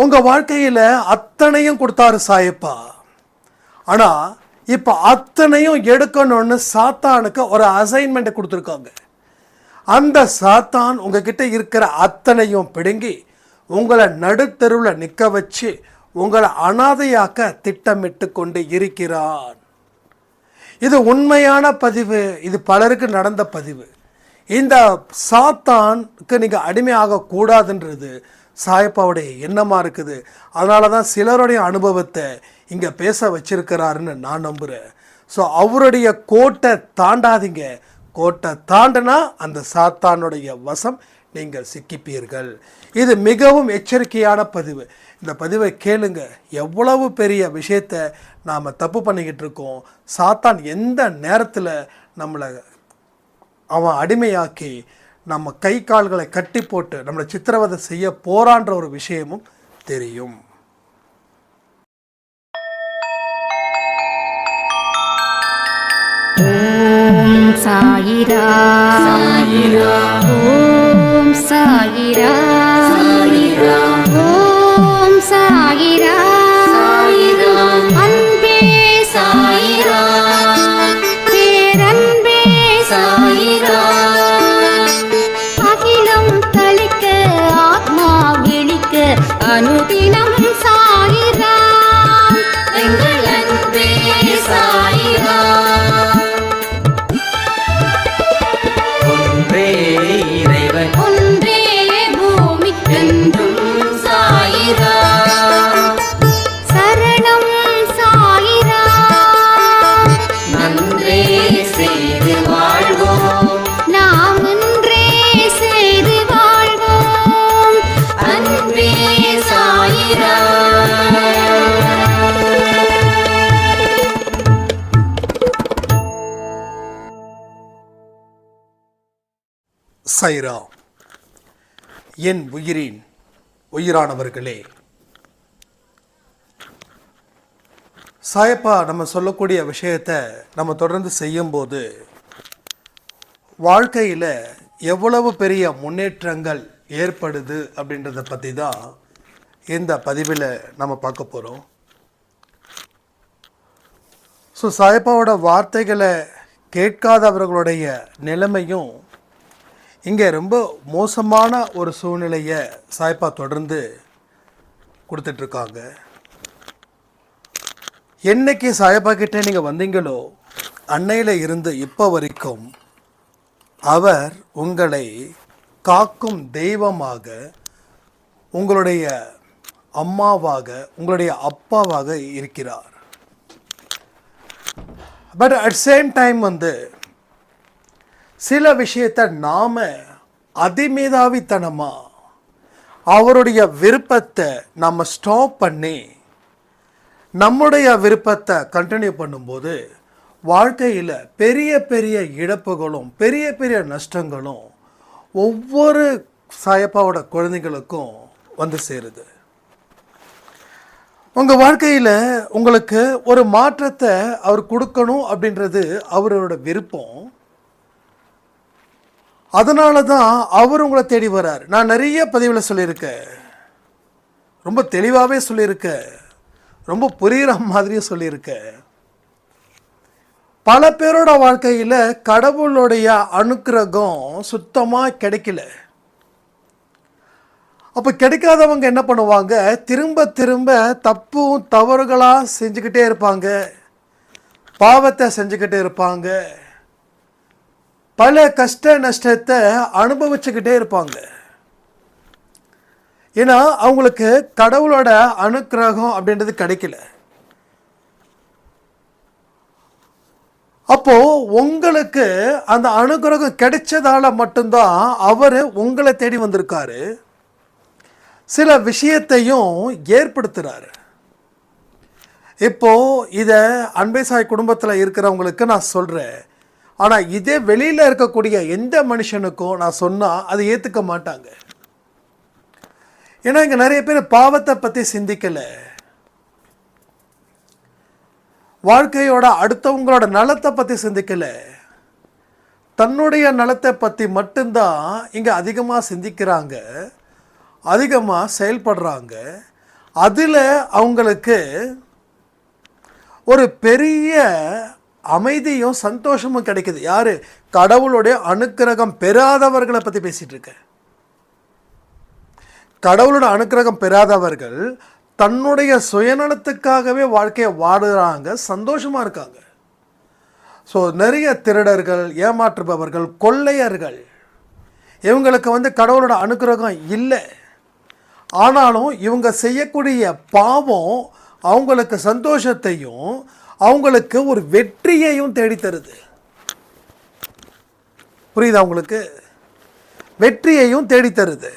உங்கள் வாழ்க்கையில் அத்தனையும் கொடுத்தாரு சாயப்பா. ஆனால் இப்போ அத்தனையும் எடுக்கணும்னு சாத்தானுக்கு ஒரு அசைன்மெண்ட்டை கொடுத்துருக்காங்க. அந்த சாத்தான் உங்ககிட்ட இருக்கிற அத்தனையும் பிடுங்கி உங்களை நடுத்தருவில் நிற்க வச்சு உங்களை அனாதையாக்க திட்டமிட்டு கொண்டு இருக்கிறான். இது உண்மையான பதிவு இது பலருக்கு நடந்த பதிவு. இந்த சாத்தானுக்கு நீங்கள் அடிமையாகக்கூடாதுன்றது கூடாதுன்றது சாயப்பாவுடைய எண்ணமாக இருக்குது. அதனால தான் சிலருடைய அனுபவத்தை இங்கே பேச வச்சிருக்கிறாருன்னு நான் நம்புகிறேன் ஸோ அவருடைய கோட்டை தாண்டாதீங்க. கோட்டை தாண்டினா அந்த சாத்தானுடைய வசம் நீங்கள் சிக்கிப்பீர்கள். இது மிகவும் எச்சரிக்கையான பதிவு. இந்த பதிவை கேளுங்க. எவ்வளவு பெரிய விஷயத்தை நாம் தப்பு பண்ணிக்கிட்டு இருக்கோம். சாத்தான் எந்த நேரத்தில் நம்மளை அவன் அடிமையாக்கி நம்ம கை கால்களை கட்டி போட்டு நம்மளை சித்திரவதை செய்ய போறான்ற ஒரு விஷயமும் தெரியும். ஓம் சாயிரா. சாயிரா. ஓம் சாயிரா. சாயிரா. ஓம் சாயிரா. சாயிரா. அன்பே சாயிரா. சைரா என் உயிரின் உயிரானவர்களே. சாயப்பா நம்ம சொல்லக்கூடிய விஷயத்தை நம்ம தொடர்ந்து செய்யும்போது வாழ்க்கையில் எவ்வளவு பெரிய முன்னேற்றங்கள் ஏற்படுது அப்படின்றத பற்றி தான் இந்த பதிவில் நம்ம பார்க்க போகிறோம் ஸோ சாயப்பாவோட வார்த்தைகளை கேட்காதவர்களுடைய நிலைமையும் இங்கே ரொம்ப மோசமான ஒரு சூழ்நிலையை சாய்ப்பா தொடர்ந்து கொடுத்துட்ருக்காங்க. என்னைக்கு சாயப்பா கிட்டே நீங்கள் வந்தீங்களோ அன்னையில் இருந்து இப்போ வரைக்கும் அவர் உங்களை காக்கும் தெய்வமாக உங்களுடைய அம்மாவாக உங்களுடைய அப்பாவாக இருக்கிறார். பட் அட் சேம் டைம் வந்து சில விஷயத்தை நாம் அதிமேதாவித்தனமாக அவருடைய விருப்பத்தை நம்ம ஸ்டாப் பண்ணி நம்முடைய விருப்பத்தை கண்டினியூ பண்ணும்போது வாழ்க்கையில் பெரிய பெரிய இழப்புகளும் பெரிய பெரிய நஷ்டங்களும் ஒவ்வொரு சாயப்பாவோட குழந்தைங்களுக்கும் வந்து சேருது. உங்கள் வாழ்க்கையில் உங்களுக்கு ஒரு மாற்றத்தை அவர் கொடுக்கணும் அப்படின்றது அவரோட விருப்பம். அதனால தான் அவர் உங்களை தேடி வரார். நான் நிறைய பதிவில் சொல்லியிருக்கேன். ரொம்ப தெளிவாகவே சொல்லியிருக்கேன். ரொம்ப புரிகிற மாதிரியும் சொல்லியிருக்கேன். பல பேரோட வாழ்க்கையில் கடவுளுடைய அனுக்கிரகம் சுத்தமாக கிடைக்கல. அப்போ கிடைக்காதவங்க என்ன பண்ணுவாங்க? திரும்ப திரும்ப தப்பும் தவறுகளாக செஞ்சுக்கிட்டே இருப்பாங்க. பாவத்தை செஞ்சுக்கிட்டே இருப்பாங்க. பல கஷ்ட நஷ்டத்தை அனுபவிச்சுக்கிட்டே இருப்பாங்க. ஏன்னா அவங்களுக்கு கடவுளோட அனுக்கிரகம் அப்படின்றது கிடைக்கல. அப்போ உங்களுக்கு அந்த அனுகிரகம் கிடைச்சதால மட்டும்தான் அவர் உங்களை தேடி வந்திருக்காரு. சில விஷயத்தையும் ஏற்படுத்துகிறாரு இப்போது இதை அன்பை சாய் குடும்பத்தில் இருக்கிறவங்களுக்கு நான் சொல்கிறேன் ஆனால் இதே வெளியில் இருக்கக்கூடிய எந்த மனுஷனுக்கும் நான் சொன்னால் அதை ஏற்றுக்க மாட்டாங்க. ஏன்னா இங்கே நிறைய பேர் பாவத்தை பற்றி சிந்திக்கலை. வாழ்க்கையோட அடுத்தவங்களோட நலத்தை பற்றி சிந்திக்கலை. தன்னுடைய நலத்தை பற்றி மட்டும்தான் இங்கே அதிகமாக சிந்திக்கிறாங்க. அதிகமாக செயல்படுறாங்க. அதில் அவங்களுக்கு ஒரு பெரிய அமைதியும் சந்தோஷமும் கிடைக்குது. யார்? கடவுளுடைய அனுக்கிரகம் பெறாதவர்களை பற்றி பேசிகிட்டு இருக்க. கடவுளோட அனுக்கிரகம் பெறாதவர்கள் தன்னுடைய சுயநலத்துக்காகவே வாழ்க்கையை வாடுறாங்க சந்தோஷமாக இருக்காங்க. ஸோ நிறைய திருடர்கள் ஏமாற்றுபவர்கள் கொள்ளையர்கள் இவங்களுக்கு வந்து கடவுளோட அனுக்கிரகம் இல்லை. ஆனாலும் இவங்க செய்யக்கூடிய பாவம் அவங்களுக்கு சந்தோஷத்தையும் அவங்களுக்கு ஒரு வெற்றியையும் தேடித் தருது புரியுதா உங்களுக்கு? வெற்றியையும் தேடித் தருது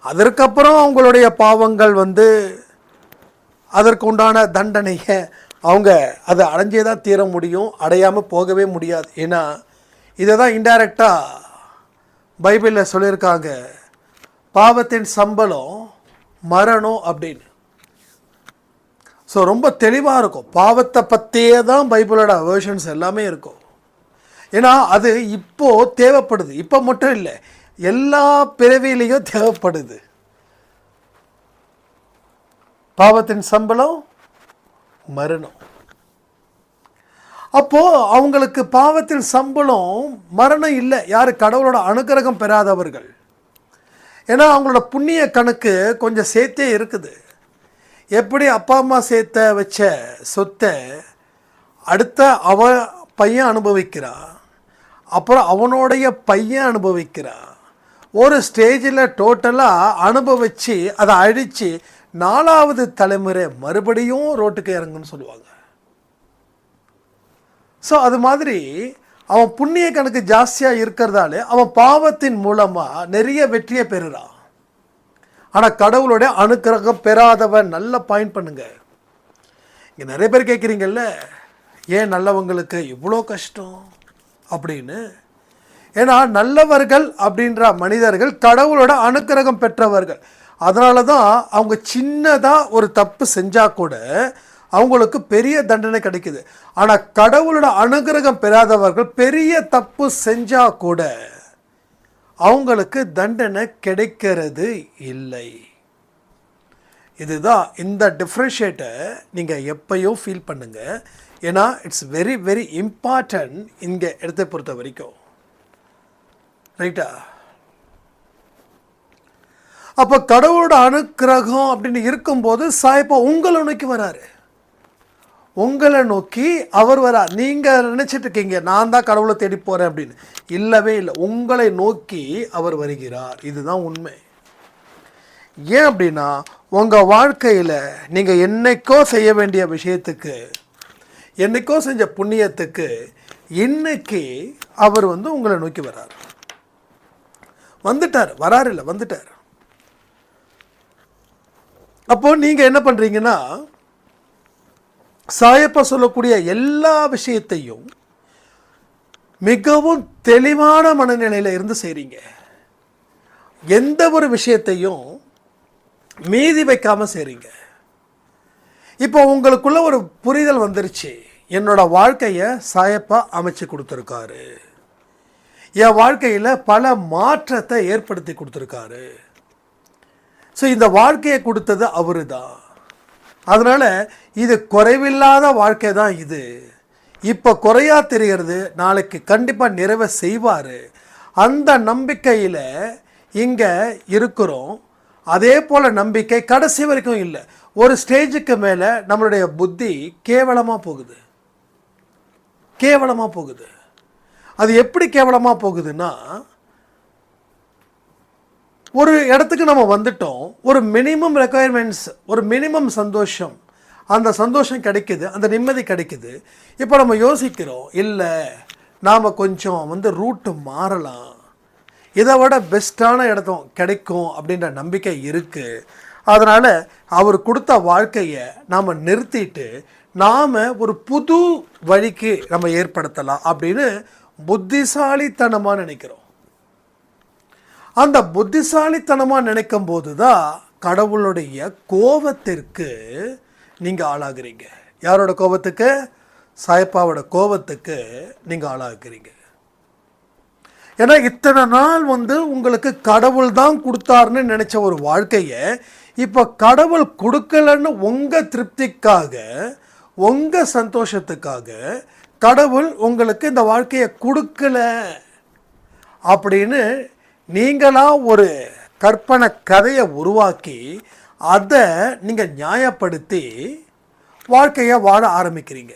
அதற்கப்புறம் அவங்களுடைய பாவங்கள் வந்து அதற்குண்டான தண்டனையை அவங்க அதை அடைஞ்சே தான் தீர முடியும் அடையாமல் போகவே முடியாது. ஏன்னா இதை தான் இன்டைரக்டாக பைபிளில் சொல்லியிருக்காங்க. பாவத்தின் சம்பளம் மரணம் அப்படின்னு. ஸோ ரொம்ப தெளிவாக இருக்கும். பாவத்தை பற்றியே தான் பைபிளோட வேர்ஷன்ஸ் எல்லாமே இருக்கும். ஏன்னா அது இப்போது தேவைப்படுது. இப்போ மட்டும் இல்லை. எல்லா பிறவிலையும் தேவைப்படுது. பாவத்தின் சம்பளம் மரணம். அப்போது அவங்களுக்கு பாவத்தின் சம்பளம் மரணம் இல்லை. யார்? கடவுளோட அனுக்கிரகம் பெறாதவர்கள். ஏன்னா அவங்களோட புண்ணிய கணக்கு கொஞ்சம் சேர்த்தே இருக்குது. எப்படி அப்பா அம்மா சேர்த்த வச்ச சொத்தை அடுத்த அவ பையன் அனுபவிக்கிறான் அப்புறம் அவனுடைய பையன் அனுபவிக்கிறான் ஒரு ஸ்டேஜில் டோட்டலாக அனுபவித்து அதை அழித்து நாலாவது தலைமுறை மறுபடியும் ரோட்டுக்கு இறங்குன்னு சொல்லுவாங்க. ஸோ அது மாதிரி அவன் புண்ணிய கணக்கு ஜாஸ்தியாக இருக்கிறதாலே அவன் பாவத்தின் மூலமாக நிறைய வெற்றியை பெறுறான். ஆனால் கடவுளுடைய அனுக்கிரகம் பெறாதவன் நல்லா பாயிண்ட் பண்ணுங்க. இங்கே நிறைய பேர் கேட்குறீங்கல்ல ஏன் நல்லவங்களுக்கு இவ்வளோ கஷ்டம்? அப்படின்னு. ஏன்னா நல்லவர்கள் அப்படின்ற மனிதர்கள் கடவுளோட அனுக்கிரகம் பெற்றவர்கள். அதனால தான் அவங்க சின்னதாக ஒரு தப்பு செஞ்சால் கூட அவங்களுக்கு பெரிய தண்டனை கிடைக்குது. ஆனால் கடவுளோட அனுக்கிரகம் பெறாதவர்கள் பெரிய தப்பு செஞ்சால் கூட அவங்களுக்கு தண்டனை கிடைக்கிறது இல்லை. இதுதான் இந்த டிஃப்ரென்ஷியேட்டை நீங்கள் எப்பயோ ஃபீல் பண்ணுங்கள் ஏன்னா இட்ஸ் வெரி வெரி இம்பார்ட்டன்ட் இங்கே இடத்தை பொறுத்த வரைக்கும். ரைட்டா அப்போ கடவுளோட அனுக்கிரகம் அப்படின்னு இருக்கும்போது சாய்ப்பா உங்களை நோக்கி வராரு. உங்களை நோக்கி அவர் வரார் நீங்கள் நினச்சிட்டு இருக்கீங்க நான் தான் கடவுளை தேடி போகிறேன் அப்படின்னு. இல்லவே இல்லை. உங்களை நோக்கி அவர் வருகிறார். இதுதான் உண்மை. ஏன் அப்படின்னா உங்கள் வாழ்க்கையில் நீங்கள் என்னைக்கோ செய்ய வேண்டிய விஷயத்துக்கு என்னைக்கோ செஞ்ச புண்ணியத்துக்கு இன்னைக்கு அவர் வந்து உங்களை நோக்கி வர்றார். வந்துட்டார். வராரு இல்லை வந்துட்டார். அப்போது நீங்கள் என்ன பண்ணுறீங்கன்னா சாயப்பா சொல்லக்கூடிய எல்லா விஷயத்தையும் மிகவும் தெளிவான மனநிலையில் இருந்து செய்கிறீங்க எந்த ஒரு விஷயத்தையும் மீதி வைக்காமல் செய்கிறீங்க இப்போ உங்களுக்குள்ள ஒரு புரிதல் வந்துருச்சு. என்னோட வாழ்க்கையை சாயப்பா அமைச்சு கொடுத்துருக்காரு. என் வாழ்க்கையில் பல மாற்றத்தை ஏற்படுத்தி கொடுத்துருக்காரு. ஸோ இந்த வாழ்க்கையை கொடுத்தது அவரு தான் அதனால் இது குறைவில்லாத வாழ்க்கை தான் இது. இப்போ குறையா தெரிகிறது நாளைக்கு கண்டிப்பாக நிறைவை செய்வார். அந்த நம்பிக்கையில் இங்கே இருக்கிறோம். அதே போல் நம்பிக்கை கடைசி வரைக்கும் இல்லை. ஒரு ஸ்டேஜுக்கு மேலே நம்மளுடைய புத்தி கேவலமாக போகுது. கேவலமாக போகுது. அது எப்படி கேவலமாக போகுதுன்னா ஒரு இடத்துக்கு நம்ம வந்துட்டோம் ஒரு மினிமம் ரெக்குயர்மெண்ட்ஸ் ஒரு மினிமம் சந்தோஷம் அந்த சந்தோஷம் கிடைக்குது அந்த நிம்மதி கிடைக்குது. இப்போ நம்ம யோசிக்கிறோம் இல்லை நாம் கொஞ்சம் வந்து ரூட்டு மாறலாம். இதை விட பெஸ்ட்டான இடத்தும் கிடைக்கும் அப்படின்ற நம்பிக்கை இருக்குது அதனால் அவர் கொடுத்த வாழ்க்கையை நாம் நிறுத்திட்டு நாம் ஒரு புது வழிக்கு நம்ம ஏற்படுத்தலாம் அப்படின்னு புத்திசாலித்தனமாக நினைக்கிறோம். அந்த புத்திசாலித்தனமாக நினைக்கும் போது தான் கடவுளுடைய கோபத்திற்கு நீங்கள் ஆளாகிறீங்க. யாரோட கோபத்துக்கு சாயப்பாவோட கோபத்துக்கு நீங்கள் ஆளாகிறீங்க. ஏன்னா இத்தனை நாள் வந்து உங்களுக்கு கடவுள் தான் கொடுத்தாருன்னு நினச்ச ஒரு வாழ்க்கையை இப்போ கடவுள் கொடுக்கலன்னு உங்கள் திருப்திக்காக உங்கள் சந்தோஷத்துக்காக கடவுள் உங்களுக்கு இந்த வாழ்க்கையை கொடுக்கல அப்படின்னு நீங்களாக ஒரு கற்பனை கதையை உருவாக்கி அதை நீங்கள் நியாயப்படுத்தி வாழ்க்கையை வாழ ஆரம்பிக்கிறீங்க.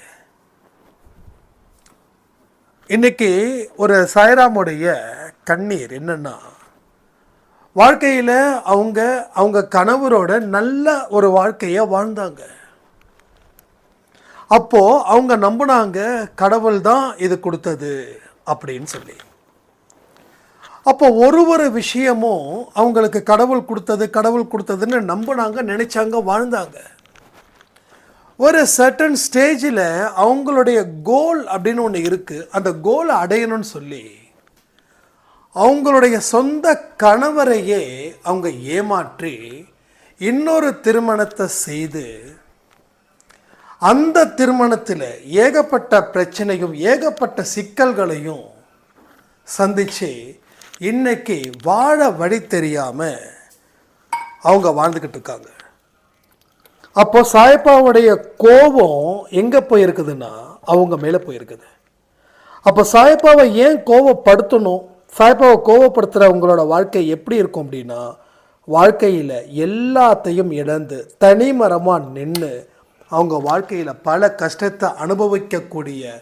இன்னைக்கு ஒரு சாய்ராமுடைய கண்ணீர் என்னென்னா வாழ்க்கையில் அவங்க அவங்க கணவரோட நல்ல ஒரு வாழ்க்கையை வாழ்ந்தாங்க. அப்போ அவங்க நம்பினாங்க கடவுள் தான் இது கொடுத்தது அப்படின்னு சொல்லி. அப்போ ஒரு ஒரு விஷயமும் அவங்களுக்கு கடவுள் கொடுத்தது கடவுள் கொடுத்ததுன்னு நம்பினாங்க நினைச்சாங்க வாழ்ந்தாங்க. ஒரு சர்டன் ஸ்டேஜில் அவங்களுடைய கோல் அப்படின்னு ஒன்று இருக்குது அந்த கோலை அடையணும்னு சொல்லி அவங்களுடைய சொந்த கணவரையே அவங்க ஏமாற்றி இன்னொரு திருமணத்தை செய்து அந்த திருமணத்தில் ஏகப்பட்ட பிரச்சனையும் ஏகப்பட்ட சிக்கல்களையும் சந்தித்து இன்றைக்கி வாழ வழி தெரியாமல் அவங்க வாழ்ந்துக்கிட்டு இருக்காங்க. அப்போ சாயப்பாவுடைய கோபம் எங்கே போயிருக்குதுன்னா அவங்க மேலே போயிருக்குது. அப்போ சாயப்பாவை ஏன் கோவப்படுத்தணும் சாயப்பாவை கோவப்படுத்துகிறவங்களோட வாழ்க்கை எப்படி இருக்கும் அப்படின்னா வாழ்க்கையில் எல்லாத்தையும் இழந்து தனிமரமாக நின்று அவங்க வாழ்க்கையில் பல கஷ்டத்தை அனுபவிக்கக்கூடிய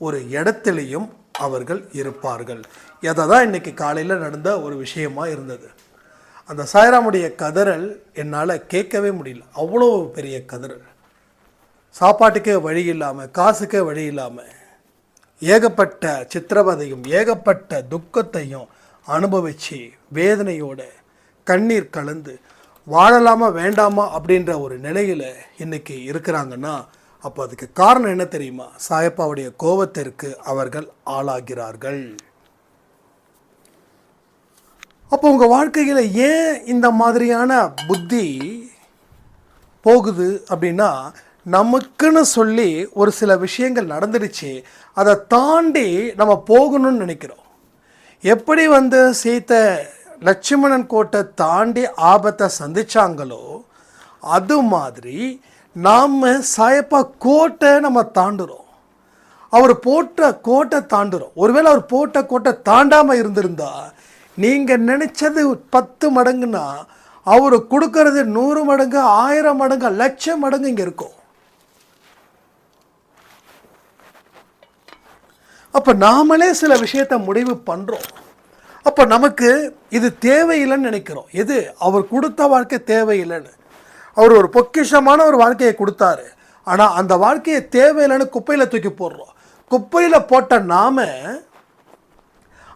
ஒரு இடத்துலையும் அவர்கள் இருப்பார்கள். எதை தான் இன்றைக்கி காலையில் நடந்த ஒரு விஷயமா இருந்தது. அந்த சாய்ராமுடைய கதறல் என்னால் கேட்கவே முடியல. அவ்வளோ பெரிய கதறல். சாப்பாட்டுக்கே வழி இல்லாமல் காசுக்கே வழி இல்லாமல் ஏகப்பட்ட சித்திரவதையும் ஏகப்பட்ட துக்கத்தையும் அனுபவித்து வேதனையோட கண்ணீர் கலந்து வாழலாமா வேண்டாமா அப்படின்ற ஒரு நிலையில் இன்றைக்கி இருக்கிறாங்கன்னா அப்போ அதுக்கு காரணம் என்ன தெரியுமா? சாயப்பாவுடைய கோபத்திற்கு அவர்கள் ஆளாகிறார்கள். அப்போ உங்கள் வாழ்க்கையில் ஏன் இந்த மாதிரியான புத்தி போகுது அப்படின்னா நமக்குன்னு சொல்லி ஒரு சில விஷயங்கள் நடந்துடுச்சு அதை தாண்டி நம்ம போகணும்னு நினைக்கிறோம். எப்படி வந்து சீத்த லட்சுமணன் கோட்டை தாண்டி ஆபத்தை சந்திச்சாங்களோ அது மாதிரி நாம் சாயப்பா கோட்டை நம்ம தாண்டுறோம். அவர் போட்ட கோட்டை தாண்டுறோம். ஒருவேளை அவர் போட்ட கோட்டை தாண்டாமல் இருந்திருந்தா நீங்கள் நினச்சது பத்து மடங்குன்னா அவர் கொடுக்கறது நூறு மடங்கு ஆயிரம் மடங்கு லட்சம் மடங்கு இங்கே இருக்கும். அப்போ நாமளே சில விஷயத்தை முடிவு பண்ணுறோம் அப்போ நமக்கு இது தேவையில்லைன்னு நினைக்கிறோம். எது? அவர் கொடுத்த வாழ்க்கை தேவையில்லைன்னு. அவர் ஒரு பொக்கிஷமான ஒரு வாழ்க்கையை கொடுத்தாரு. ஆனால் அந்த வாழ்க்கையை தேவையில்லைன்னு குப்பையில் தூக்கி போடுறோம். குப்பையில் போட்ட நாம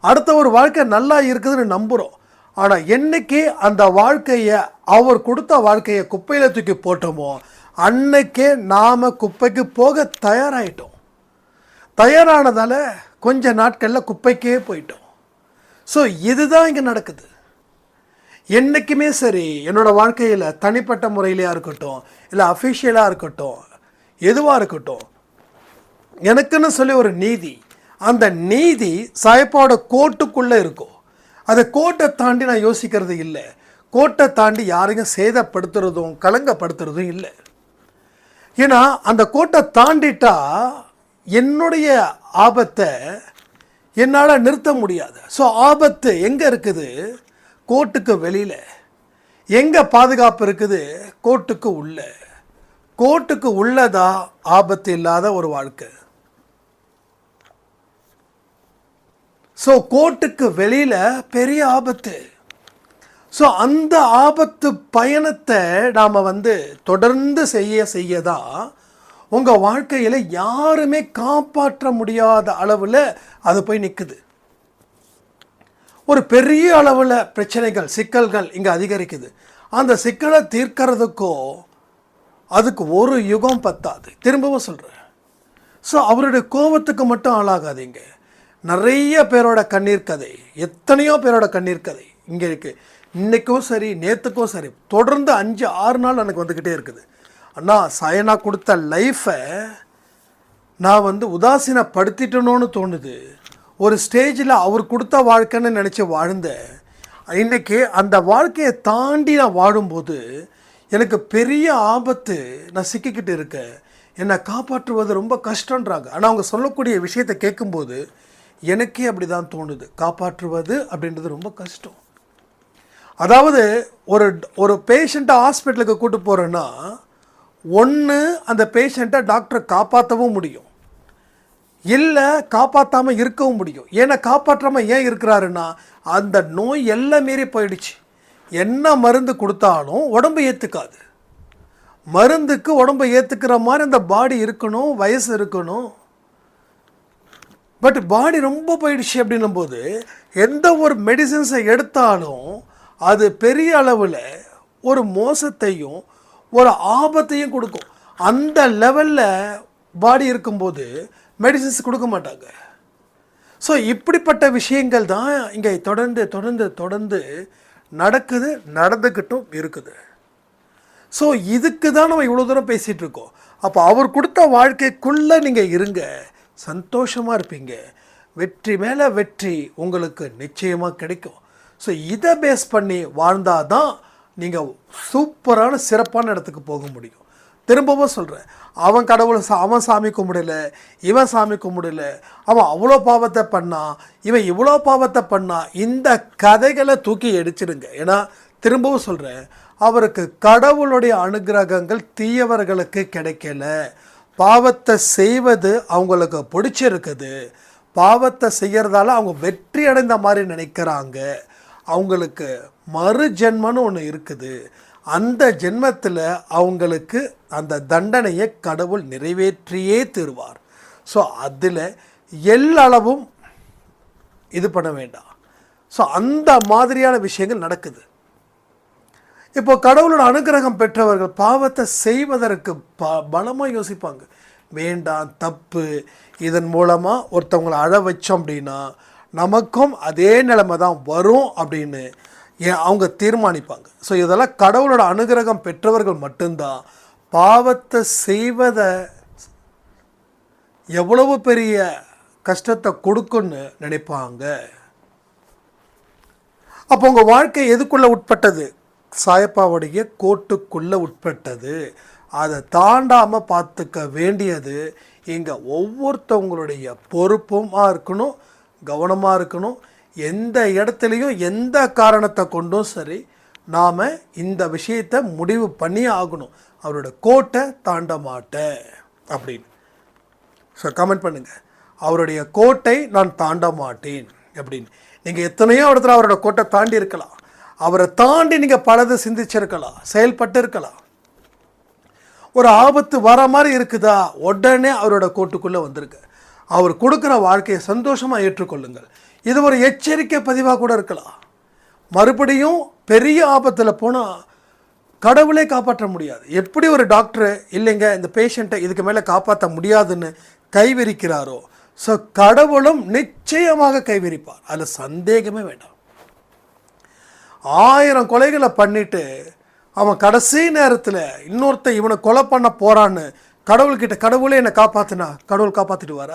அடுத்த ஒரு வாழ்க்கை நல்லா இருக்குதுன்னு நம்புகிறோம் ஆனால் என்னைக்கு அந்த வாழ்க்கையை அவர் கொடுத்த வாழ்க்கையை குப்பையில் தூக்கி போட்டோமோ அன்னைக்கே நாம் குப்பைக்கு போக தயாராகிட்டோம் தயாரானதால் கொஞ்ச நாட்களில் குப்பைக்கே போயிட்டோம். ஸோ இதுதான் இங்கே நடக்குது. என்றைக்குமே சரி என்னோடய வாழ்க்கையில் தனிப்பட்ட முறையிலையாக இருக்கட்டும் இல்லை அஃபிஷியலாக இருக்கட்டும் எதுவாக இருக்கட்டும் எனக்குன்னு சொல்லி ஒரு நீதி அந்த நீதி சாயப்பாவோட கோட்டுக்குள்ளே இருக்கும். அதை கோட்டை தாண்டி நான் யோசிக்கிறது இல்லை. கோட்டை தாண்டி யாரையும் சேதப்படுத்துறதும் கலங்கப்படுத்துறதும் இல்லை. ஏன்னா அந்த கோட்டை தாண்டிட்டா என்னுடைய ஆபத்தை என்னால் நிறுத்த முடியாது. ஸோ ஆபத்து எங்கே இருக்குது? கோட்டுக்கு வெளியில். எங்கே பாதுகாப்பு இருக்குது? கோட்டுக்கு உள்ள. கோட்டுக்கு உள்ளதா ஆபத்து இல்லாத ஒரு வாழ்க்கை. ஸோ கோர்ட்டுக்கு வெளியில் பெரிய ஆபத்து. ஸோ அந்த ஆபத்து பயணத்தை நாம் வந்து தொடர்ந்து செய்ய செய்ய தான் உங்கள் வாழ்க்கையில் யாருமே காப்பாற்ற முடியாத அளவில் அது போய் நிற்குது ஒரு பெரிய அளவில் பிரச்சனைகள் சிக்கல்கள் இங்கே அதிகரிக்குது. அந்த சிக்கலை தீர்க்கறதுக்கோ அதுக்கு ஒரு யுகம் பத்தாது. திரும்பவும் சொல்கிறேன் ஸோ அவருடைய கோபத்துக்கு மட்டும் ஆளாகாதீங்க. நிறைய பேரோட கண்ணீர் கதை எத்தனையோ பேரோட கண்ணீர் கதை இங்கே இருக்குது இன்றைக்கும் சரி நேற்றுக்கும் சரி தொடர்ந்து அஞ்சு ஆறு நாள் எனக்கு வந்துக்கிட்டே இருக்குது. அண்ணா சயனா கொடுத்த லைஃப்பை நான் வந்து உதாசீனப்படுத்திட்டணும்னு தோணுது. ஒரு ஸ்டேஜில் அவர் கொடுத்த வாழ்க்கைன்னு நினச்சி வாழ்ந்தேன் இன்றைக்கி அந்த வாழ்க்கையை தாண்டி நான் வாழும்போது எனக்கு பெரிய ஆபத்து நான் சிக்கிக்கிட்டு இருக்கேன். என்னை காப்பாற்றுவது ரொம்ப கஷ்டன்றாங்க ஆனால் அவங்க சொல்லக்கூடிய விஷயத்தை கேட்கும்போது எனக்கே அப்படி தான் தோணுது. காப்பாற்றுவது அப்படின்றது ரொம்ப கஷ்டம். அதாவது ஒரு ஒரு பேஷண்ட்டை ஹாஸ்பிட்டலுக்கு கூட்டு போகிறேன்னா ஒன்று அந்த பேஷண்ட்டை டாக்டரை காப்பாற்றவும் முடியும். இல்லை காப்பாற்றாமல் இருக்கவும் முடியும். ஏன்னா காப்பாற்றாமல் ஏன் இருக்கிறாருன்னா அந்த நோய் எல்லாம் மீறி போயிடுச்சு. என்ன மருந்து கொடுத்தாலும் உடம்பு ஏற்றுக்காது மருந்துக்கு உடம்பை ஏற்றுக்கிற மாதிரி அந்த பாடி இருக்கணும் வயசு இருக்கணும். பட் பாடி ரொம்ப போயிடுச்சு அப்படின்னும் போது எந்த ஒரு மெடிசின்ஸை எடுத்தாலும் அது பெரிய அளவில் ஒரு மோசத்தையும் ஒரு ஆபத்தையும் கொடுக்கும். அந்த லெவலில் பாடி இருக்கும்போது மெடிசின்ஸ் கொடுக்க மாட்டாங்க. ஸோ இப்படிப்பட்ட விஷயங்கள் தான் இங்கே தொடர்ந்து தொடர்ந்து தொடர்ந்து நடக்குது நடந்துக்கிட்டும் இருக்குது. ஸோ இதுக்கு தான் நம்ம இவ்வளோ தூரம் பேசிகிட்டு இருக்கோம். அப்போ அவர் கொடுத்த வாழ்க்கைக்குள்ளே நீங்கள் இருங்க. சந்தோஷமாக இருப்பீங்க. வெற்றி மேலே வெற்றி உங்களுக்கு நிச்சயமாக கிடைக்கும். ஸோ இதை பேஸ் பண்ணி வாழ்ந்தால் தான் நீங்கள் சூப்பரான சிறப்பான இடத்துக்கு போக முடியும். திரும்பவும் சொல்கிறேன் அவன் கடவுளை சா அவன் சாமி கும்பிடல இவன் சாமி கும்பிடல அவன் அவ்வளோ பாவத்தை பண்ணான் இவன் இவ்வளோ பாவத்தை பண்ணான் இந்த கதைகளை தூக்கி அடிச்சிடுங்க ஏன்னா திரும்பவும் சொல்கிறேன் அவருக்கு கடவுளுடைய அனுகிரகங்கள் தீயவர்களுக்கு கிடைக்கல. பாவத்தை செய்வது அவங்களுக்கு பிடிச்சிருக்குது. பாவத்தை செய்கிறதால அவங்க வெற்றி அடைந்த மாதிரி நினைக்கிறாங்க. அவங்களுக்கு மறு ஜென்மன்னு ஒன்று இருக்குது. அந்த ஜென்மத்தில் அவங்களுக்கு அந்த தண்டனையை கடவுள் நிறைவேற்றியே தருவார். ஸோ அதில் எல்லளவும் இது பண்ண வேண்டாம். ஸோ அந்த மாதிரியான விஷயங்கள் நடக்குது. இப்போ கடவுளோட அனுகிரகம் பெற்றவர்கள் பாவத்தை செய்வதற்கு ப பலமாக யோசிப்பாங்க. வேண்டாம் தப்பு. இதன் மூலமாக ஒருத்தவங்களை அழ வச்சோம் அப்படின்னா நமக்கும் அதே நிலைமை தான் வரும் அப்படின்னு ஏன் அவங்க தீர்மானிப்பாங்க. ஸோ இதெல்லாம் கடவுளோட அனுகிரகம் பெற்றவர்கள் மட்டும்தான் பாவத்தை செய்வதை எவ்வளவு பெரிய கஷ்டத்தை கொடுக்குன்னு நினைப்பாங்க. அப்போ உங்கள் வாழ்க்கை எதுக்குள்ளே உட்பட்டது? சாயப்பாவுடைய கோட்டுக்குள்ளே உட்பட்டது. அதை தாண்டாமல் பார்த்துக்க வேண்டியது இங்கே ஒவ்வொருத்தவங்களுடைய பொறுப்புமாக இருக்கணும் கவனமாக இருக்கணும். எந்த இடத்துலையும் எந்த காரணத்தை கொண்டும் சரி நாம் இந்த விஷயத்தை முடிவு பண்ணி ஆகணும். அவரோட கோட்டை தாண்ட மாட்டேன் அப்படின்னு. ஸோ கமெண்ட் பண்ணுங்கள் அவருடைய கோட்டை நான் தாண்ட மாட்டேன் அப்படின்னு. நீங்கள் எத்தனையோ இடத்துல அவரோட கோட்டை தாண்டி இருக்கலாம். அவரை தாண்டி நீங்கள் பலது சிந்திச்சிருக்கலாம் செயல்பட்டு இருக்கலாம் ஒரு ஆபத்து வர மாதிரி இருக்குதா? உடனே அவரோட கோட்டுக்குள்ளே வந்திருக்கு. அவர் கொடுக்குற வாழ்க்கையை சந்தோஷமாக ஏற்றுக்கொள்ளுங்கள். இது ஒரு எச்சரிக்கை பதிவாக கூட இருக்கலாம். மறுபடியும் பெரிய ஆபத்தில் போனால் கடவுளே காப்பாற்ற முடியாது. எப்படி ஒரு டாக்டர் இல்லைங்க இந்த பேஷண்ட்டை இதுக்கு மேலே காப்பாற்ற முடியாதுன்னு கைவிரிக்கிறாரோ? ஸோ கடவுளும் நிச்சயமாக கைவிரிப்பார். அதில் சந்தேகமே வேண்டாம். ஆயிரம் கொலைகளை பண்ணிட்டு அவன் கடைசி நேரத்தில் இன்னொருத்தன் இவனை கொலை பண்ண போகிறான்னு கடவுள்கிட்ட கடவுளே என்னை காப்பாற்றினா கடவுள் காப்பாற்றிட்டு வர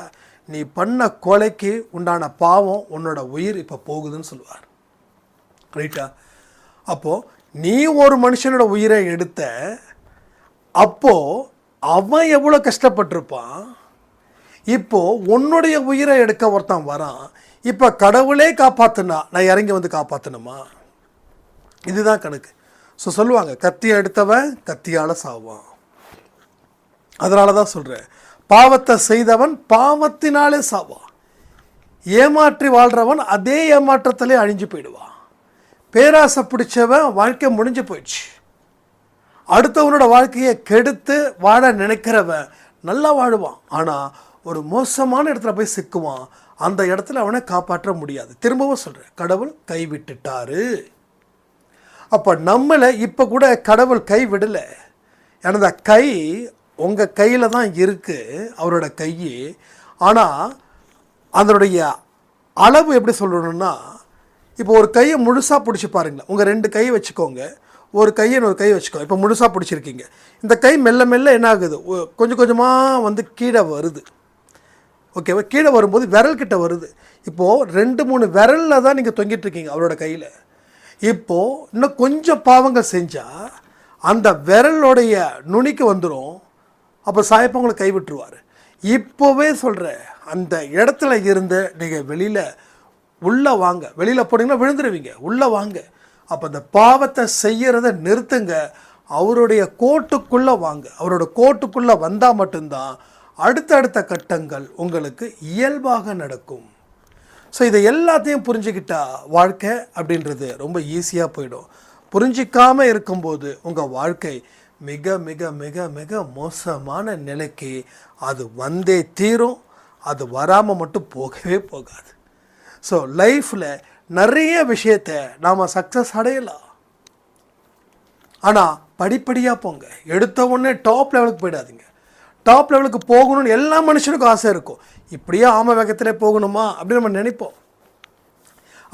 நீ பண்ண கொலைக்கு உண்டான பாவம் உன்னோட உயிர் இப்போ போகுதுன்னு சொல்லுவார். ரைட்டா அப்போது நீ ஒரு மனுஷனோட உயிரை எடுத்த அப்போது அவன் எவ்வளோ கஷ்டப்பட்டிருப்பான்? இப்போது உன்னுடைய உயிரை எடுக்க ஒருத்தன் வரான். இப்போ கடவுளே காப்பாற்றுனா நான் இறங்கி வந்து காப்பாற்றணுமா இதுதான் கணக்கு. ஸோ சொல்லுவாங்க கத்தியை எடுத்தவன் கத்தியால் சாவான் அதனால தான் சொல்கிறேன் பாவத்தை செய்தவன் பாவத்தினாலே சாவான் ஏமாற்றி வாழ்கிறவன் அதே ஏமாற்றத்திலே அழிஞ்சு போயிடுவான். பேராசை பிடிச்சவன் வாழ்க்கை முடிஞ்சு போயிடுச்சு. அடுத்தவனோட வாழ்க்கையை கெடுத்து வாழ நினைக்கிறவன் நல்லா வாழுவான். ஆனால் ஒரு மோசமான இடத்துல போய் சிக்குவான். அந்த இடத்துல அவனை காப்பாற்ற முடியாது. திரும்பவும் சொல்கிறேன் கடவுள் கைவிட்டுட்டாரு. அப்போ நம்மளை இப்போ கூட கடவுள் கை விடலை. எனது கை உங்கள் கையில் தான் இருக்குது அவரோட கை ஆனால் அதனுடைய அளவு எப்படி சொல்லணும்னா இப்போ ஒரு கையை முழுசாக பிடிச்சி பாருங்களேன். உங்கள் ரெண்டு கை வச்சுக்கோங்க. ஒரு கையை ஒரு கை வச்சுக்கோங்க. இப்போ முழுசாக பிடிச்சிருக்கீங்க. இந்த கை மெல்ல மெல்ல என்ன ஆகுது? ஒ- கொஞ்சம் கொஞ்சமாக வந்து கீழே வருது. ஓகேவா? கீழே வரும்போது விரல் கிட்ட வருது. இப்போது ரெண்டு மூணு விரலில் தான் நீங்கள் தொங்கிட்டு இருக்கீங்க அவரோட கையில். இப்போது இன்னும் கொஞ்சம் பாவங்கள் செஞ்சால் அந்த விரலுடைய நுனிக்கு வந்துடும் அப்போ சாயப்பவங்களை கைவிட்டுருவார். இப்போவே சொல்கிற அந்த இடத்துல இருந்து நீங்கள் வெளியில் உள்ளே வாங்க. வெளியில் போனீங்கன்னா விழுந்துருவீங்க. உள்ளே வாங்க. அப்போ அந்த பாவத்தை செய்கிறத நிறுத்துங்க. அவருடைய கோட்டுக்குள்ளே வாங்க. அவரோட கோட்டுக்குள்ளே வந்தால் மட்டும்தான் அடுத்தடுத்த கட்டங்கள் உங்களுக்கு இயல்பாக நடக்கும். ஸோ இதை எல்லாத்தையும் புரிஞ்சுக்கிட்டா வாழ்க்கை அப்படின்றது ரொம்ப ஈஸியாக போயிடும். புரிஞ்சிக்காமல் இருக்கும்போது உங்கள் வாழ்க்கை மிக மிக மிக மிக மோசமான நிலைக்கு அது வந்தே தீரும். அது வராமல் மட்டும் போகவே போகாது. ஸோ லைஃப்பில் நிறைய விஷயத்தை நாம் சக்ஸஸ் அடையலாம். ஆனால் படிப்படியாக போங்க. எடுத்த உடனே டாப் லெவலுக்கு போயிடாதீங்க. டாப் லெவலுக்கு போகணும்னு எல்லா மனுஷனுக்கும் ஆசை இருக்கும். இப்படியே ஆம வேகத்திலே போகணுமா அப்படின்னு நம்ம நினைப்போம்.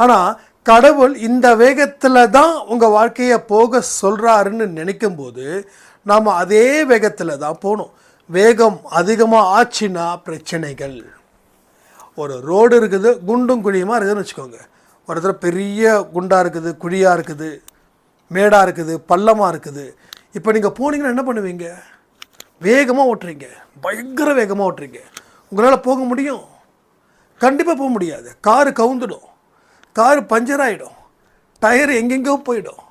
ஆனால் கடவுள் இந்த வேகத்தில் தான் உங்கள் வாழ்க்கையை போக சொல்கிறாருன்னு நினைக்கும்போது நாம் அதே வேகத்தில் தான் போகணும். வேகம் அதிகமாக ஆச்சுன்னா பிரச்சனைகள். ஒரு ரோடு இருக்குது குண்டும் குழியுமா இருக்குதுன்னு வச்சுக்கோங்க. ஒரு இடத்துல பெரிய குண்டாக இருக்குது குழியாக இருக்குது மேடாக இருக்குது பள்ளமாக இருக்குது. இப்போ நீங்கள் போனீங்கன்னா என்ன பண்ணுவீங்க? வேகமாக ஓட்டுறீங்க. பயங்கர வேகமாக ஓட்டுறீங்க. உங்களால் போக முடியும். கண்டிப்பாக போக முடியாது. காரு கவுந்துடும். காரு பஞ்சர் ஆகிடும் டயர் எங்கெங்கோ போயிடும்.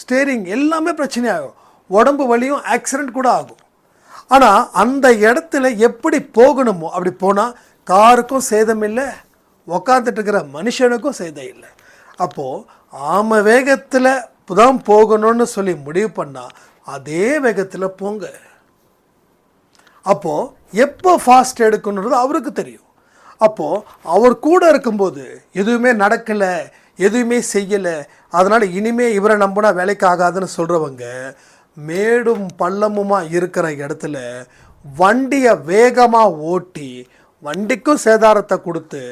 ஸ்டேரிங் எல்லாமே பிரச்சனையாகும். உடம்பு வலியும் ஆக்சிடெண்ட் கூட ஆகும். ஆனால் அந்த இடத்துல எப்படி போகணுமோ அப்படி போனால் காருக்கும் சேதம் இல்லை உக்காந்துட்டு இருக்கிற மனுஷனுக்கும் சேதம் இல்லை. அப்போது ஆம வேகத்தில் தான் போகணும்னு சொல்லி முடிவு பண்ணால் அதே வேகத்தில் போங்க. அப்போது எப்போ ஃபாஸ்ட் எடுக்கணுன்றது அவருக்கு தெரியும். அப்போது அவர் கூட இருக்கும்போது எதுவுமே நடக்கலை எதுவுமே செய்யலை அதனால் இனிமே இவரை நம்பினா வேலைக்கு ஆகாதுன்னு சொல்கிறவங்க மேடும் பள்ளமுமாக இருக்கிற இடத்துல வண்டியை வேகமாக ஓட்டி வண்டிக்கும் சேதாரத்தை கொடுத்து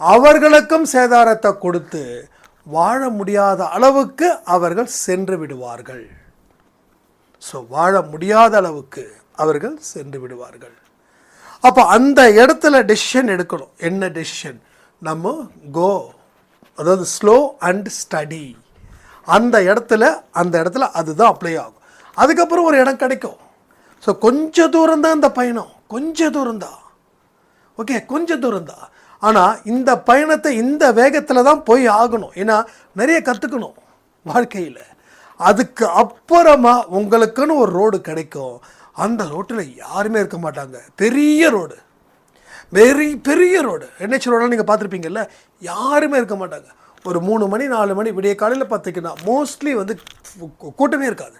அவர்களுக்கும் சேதாரத்தை கொடுத்து வாழ முடியாத அளவுக்கு அவர்கள் சென்று விடுவார்கள். ஸோ வாழ முடியாத அளவுக்கு அவர்கள் சென்று விடுவார்கள். அப்போ அந்த இடத்துல டெசிஷன் எடுக்கணும். என்ன டெசிஷன் நம்ம கோ அதாவது ஸ்லோ அண்ட் ஸ்டடி அந்த இடத்துல அந்த இடத்துல அதுதான் அப்ளை ஆகும். அதுக்கப்புறம் ஒரு இடம் கிடைக்கும். ஸோ கொஞ்சம் தூரம்தான் இந்த பயணம். கொஞ்சம் தூரம்தான் ஓகே கொஞ்சம் தூரம்தான் ஆனால் இந்த பயணத்தை இந்த வேகத்தில் தான் போய் ஆகணும். ஏன்னா நிறைய கற்றுக்கணும் வாழ்க்கையில். அதுக்கு அப்புறமா உங்களுக்குன்னு ஒரு ரோடு கிடைக்கும். அந்த ரோட்டில் யாருமே இருக்க மாட்டாங்க. பெரிய ரோடு. வெரி பெரிய ரோடு. என்ஹெச் ரோடெலாம் நீங்கள் பார்த்துருப்பீங்கல்ல யாருமே இருக்க மாட்டாங்க. ஒரு மூணு மணி நாலு மணி விடிய காலையில் பார்த்தீங்கன்னா மோஸ்ட்லி வந்து கூட்டமே இருக்காது.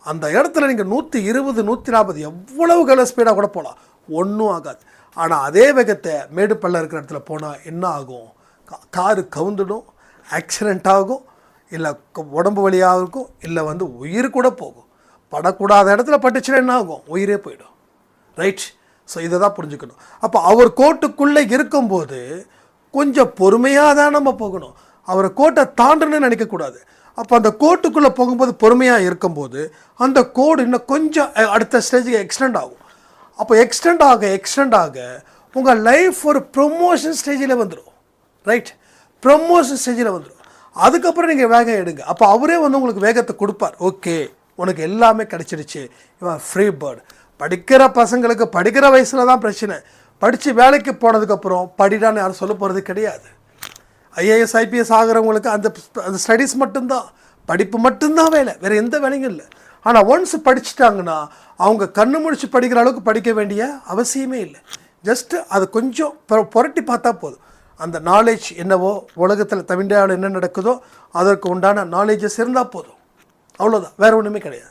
அந்த இடத்துல நீங்கள் நூற்றி இருபது நூற்றி நாற்பது எவ்வளவு கல ஸ்பீடாக கூட போகலாம் ஒன்றும் ஆகாது. ஆனால் அதே வேகத்தை மேடு பள்ளம் இருக்கிற இடத்துல போனால் என்ன ஆகும்? கா- காரு கவுந்துடும் ஆக்சிடெண்ட் ஆகும் இல்லை உடம்பு வழியாக இருக்கும் இல்லை வந்து உயிர் கூட போகும். படக்கூடாத இடத்துல பட்டுச்சுன்னா என்ன ஆகும்? உயிரே போயிடும். ரைட் ஸோ இதை தான் புரிஞ்சுக்கணும். அப்போ அவர் கோட்டுக்குள்ளே இருக்கும்போது கொஞ்சம் பொறுமையாக தான் நம்ம போகணும். அவரை கோட்டை தாண்டணும்னு நினைக்கக்கூடாது. அப்போ அந்த கோட்டுக்குள்ளே போகும்போது பொறுமையாக இருக்கும்போது அந்த கோடு இன்னும் கொஞ்சம் அடுத்த ஸ்டேஜுக்கு எக்ஸ்டெண்ட் ஆகும். அப்போ எக்ஸ்டெண்ட் ஆக எக்ஸ்டெண்ட் ஆக உங்கள் லைஃப் ஒரு ப்ரொமோஷன் ஸ்டேஜில் வந்துடும் ரைட் ப்ரொமோஷன் ஸ்டேஜில் வந்துடும் அதுக்கப்புறம் நீங்கள் வேகம் எடுங்க. அப்போ அவரே வந்து உங்களுக்கு வேகத்தை கொடுப்பார். ஓகே உனக்கு எல்லாமே கிடச்சிருச்சு இவன் ஃப்ரீ பேர்டு படிக்கிற பசங்களுக்கு படிக்கிற வயசில் தான் பிரச்சனை. படித்து வேலைக்கு போனதுக்கப்புறம் படிடான்னு யாரும் சொல்ல போகிறது கிடையாது. ஐஏஎஸ் ஐபிஎஸ் ஆகிறவங்களுக்கு அந்த அந்த ஸ்டடீஸ் மட்டும்தான். படிப்பு மட்டும்தான் வேலை. வேறு எந்த வேலையும் இல்லை. ஆனால் ஒன்ஸ் படிச்சுட்டாங்கன்னா அவங்க கண்ணு முடிச்சு படிக்கிற அளவுக்கு படிக்க வேண்டிய அவசியமே இல்லை. ஜஸ்ட்டு அது கொஞ்சம் புரட்டி பார்த்தா போதும். அந்த நாலேஜ் என்னவோ உலகத்தில் தமிழ்நாடு என்ன நடக்குதோ அதற்கு உண்டான நாலேஜஸ் இருந்தால் போதும். அவ்வளோதான் வேற ஒன்றுமே கிடையாது.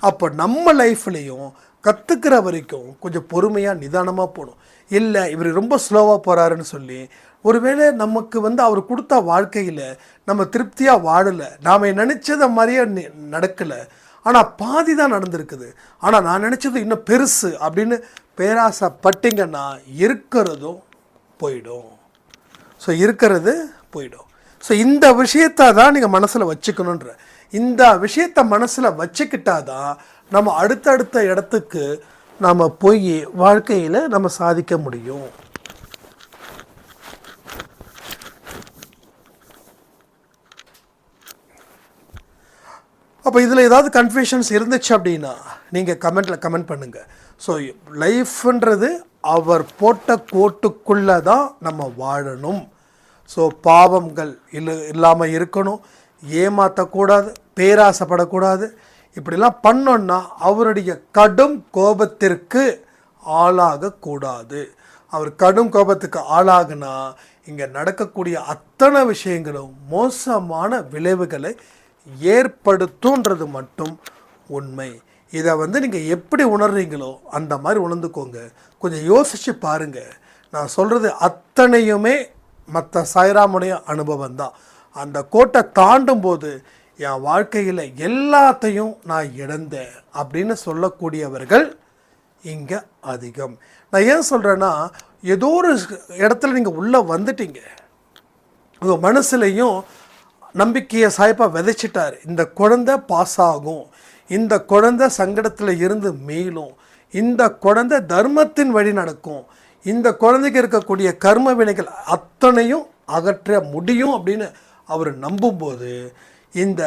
அப்போ நம்ம லைஃப்லேயும் கற்றுக்கிற வரைக்கும் கொஞ்சம் பொறுமையாக நிதானமாக போகணும். இல்லை இவர் ரொம்ப ஸ்லோவாக போகிறாருன்னு சொல்லி ஒருவேளை நமக்கு வந்து அவர் கொடுத்த வாழ்க்கையில் நம்ம திருப்தியாக வாழலை. நாம் நினச்சத மாதிரியே நி- நடக்கலை. ஆனால் பாதி தான் நடந்திருக்குது. ஆனால் நான் நினச்சது இன்னும் பெருசு அப்படின்னு பேராசைப்பட்டிங்கன்னா இருக்கிறதும் போயிடும். ஸோ இருக்கிறது போயிடும். ஸோ இந்த விஷயத்தை தான் நீங்கள் மனசில் வச்சுக்கணுன்ற. இந்த விஷயத்தை மனசில் வச்சுக்கிட்டாதான் நம்ம அடுத்தடுத்த இடத்துக்கு நாம் போய் வாழ்க்கையில் நம்ம சாதிக்க முடியும். அப்போ இதில் ஏதாவது கன்ஃபியூஷன்ஸ் இருந்துச்சு அப்படின்னா நீங்கள் கமெண்ட்டில் கமெண்ட் பண்ணுங்கள் ஸோ லைஃப்ன்றது அவர் போட்ட கோட்டுக்குள்ளே தான் நம்ம வாழணும். ஸோ பாவங்கள் இல்லை இல்லாமல் இருக்கணும். ஏமாற்றக்கூடாது பேராசைப்படக்கூடாது. இப்படிலாம் பண்ணோன்னா அவருடைய கடும் கோபத்திற்கு ஆளாகக்கூடாது. அவர் கடும் கோபத்துக்கு ஆளாகுனா இங்கே நடக்கக்கூடிய அத்தனை விஷயங்களும் மோசமான விளைவுகளை ஏற்படுத்துன்றது மட்டும் உண்மை. இதை வந்து நீங்கள் எப்படி உணர்றீங்களோ அந்த மாதிரி உணர்ந்துக்கோங்க. கொஞ்சம் யோசித்து பாருங்கள் நான் சொல்கிறது அத்தனையுமே மற்ற சாய்ராமுடைய அனுபவம் தான் அந்த கோட்டை தாண்டும் போது என் வாழ்க்கையில் எல்லாத்தையும் நான் இழந்தேன் அப்படின்னு சொல்லக்கூடியவர்கள் இங்கே அதிகம். நான் ஏன் சொல்கிறேன்னா ஏதோ ஒரு இடத்துல நீங்கள் உள்ளே வந்துட்டீங்க. உங்கள் மனசுலையும் நம்பிக்கையை சாய்ப்பா விதைச்சிட்டார். இந்த குழந்தை பாஸ் ஆகும். இந்த குழந்தை சங்கடத்தில் இருந்து மீளும். இந்த குழந்தை தர்மத்தின் வழி நடக்கும். இந்த குழந்தைக்கு இருக்கக்கூடிய கர்ம வினைகள் அத்தனையும் அகற்ற முடியும் அப்படின்னு அவர் நம்பும்போது இந்த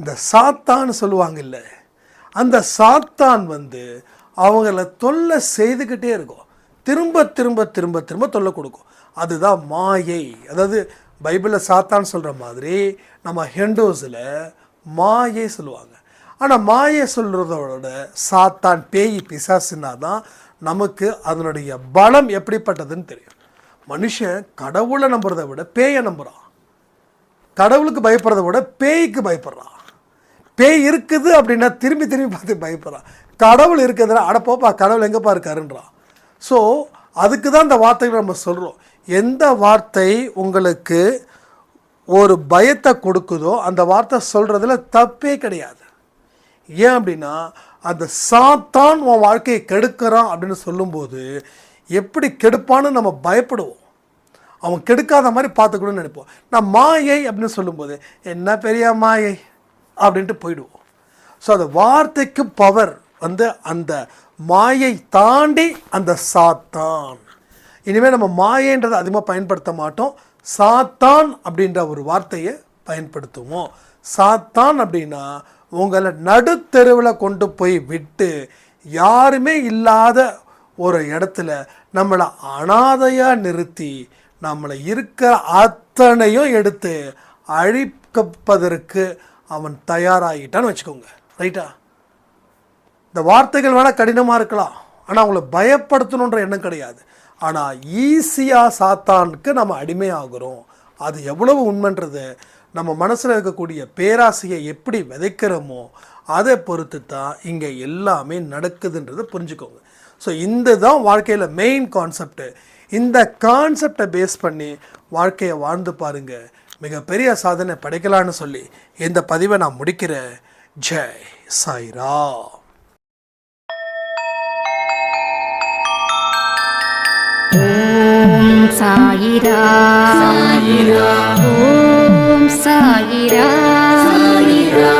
இந்த சாத்தான்னு சொல்லுவாங்கல்ல அந்த சாத்தான் வந்து அவங்கள தொல்லை செய்துக்கிட்டே இருக்கும். திரும்ப திரும்ப திரும்ப திரும்ப தொல்லை கொடுக்கும். அதுதான் மாயை. அதாவது பைபிளில் சாத்தான் சொல்கிற மாதிரி நம்ம ஹெண்டோஸில் மாயை சொல்லுவாங்க. ஆனால் மாயை சொல்கிறதோட சாத்தான் பேய் பிசாசுனா தான் நமக்கு அதனுடைய பலம் எப்படிப்பட்டதுன்னு தெரியும். மனுஷன் கடவுளை நம்புறதை விட பேயை நம்புகிறான் கடவுளுக்கு பயப்படுறத விட பேய்க்கு பயப்படுறான். பேய் இருக்குது அப்படின்னா திரும்பி திரும்பி பார்த்து பயப்படுறான். கடவுள் இருக்குதுன்னா அட போப்பா கடவுள் எங்கேப்பா இருக்காருன்றான் ஸோ அதுக்கு தான் இந்த வார்த்தைகளை நம்ம சொல்கிறோம் எந்த வார்த்தை உங்களுக்கு ஒரு பயத்தை கொடுக்குதோ அந்த வார்த்தை சொல்கிறதுல தப்பே கிடையாது. ஏன் அப்படின்னா அந்த சாத்தான் உன் வாழ்க்கையை கெடுக்கிறான் அப்படின்னு சொல்லும்போது எப்படி கெடுப்பான்னு நம்ம பயப்படுவோம். அவன் கெடுக்காத மாதிரி பார்த்துக்கணும்னு நினைப்போம். நான் மாயை அப்படின்னு சொல்லும்போது என்ன பெரிய மாயை? அப்படின்ட்டு போயிடுவோம். ஸோ அந்த வார்த்தைக்கு பவர் வந்து அந்த மாயை தாண்டி அந்த சாத்தான். இனிமேல் நம்ம மாயன்றதை அதிகமாக பயன்படுத்த மாட்டோம். சாத்தான் அப்படின்ற ஒரு வார்த்தையை பயன்படுத்துவோம். சாத்தான் அப்படின்னா உங்களை நடுத்தெருவில் கொண்டு போய் விட்டு யாருமே இல்லாத ஒரு இடத்துல நம்மளை அனாதையாக நிறுத்தி நம்மளை இருக்கிற அத்தனையும் எடுத்து அழிக்கப்பதற்கு அவன் தயாராகிட்டான்னு வச்சுக்கோங்க. ரைட்டா இந்த வார்த்தைகள் வேணால் கடினமாக இருக்கலாம். ஆனால் அவங்கள பயப்படுத்தணுன்ற எண்ணம் கிடையாது. ஆனால் ஈஸியாக சாத்தானுக்கு நம்ம அடிமையாகிறோம். அது எவ்வளவு உண்மைன்றது நம்ம மனசில் இருக்கக்கூடிய பேராசையை எப்படி விதைக்கிறோமோ அதை பொறுத்து தான் இங்கே எல்லாமே நடக்குதுன்றதை புரிஞ்சுக்கோங்க. ஸோ இந்த தான் வாழ்க்கையில் மெயின் கான்செப்ட்டு இந்த கான்செப்டை பேஸ் பண்ணி வாழ்க்கையை வாழ்ந்து பாருங்க. மிகப்பெரிய சாதனை படைக்கலான்னு சொல்லி இந்த பதிவை நான் முடிக்கிறேன். ஜெய் சாய்ரா ஓம் சாயிரா சாயிரா ஓம் சாயிரா சாயிரா ஓம் சாயிரா